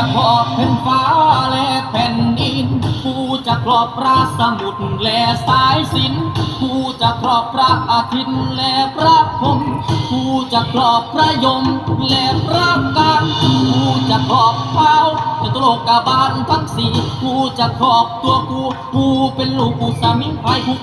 ะขอบแผ่นฟ้าและแผ่นดิน กูจะครอบพระสมุทรและสายสิน กูจะครอบพระอาทิตย์และพระพรหมกูจะครอบพระยมและพระกันกูจะครอบเป้าจะตโลกกบาลทั้งสี่กูจะครอบตัวกู กูเป็นลูกกูสามีไพรกู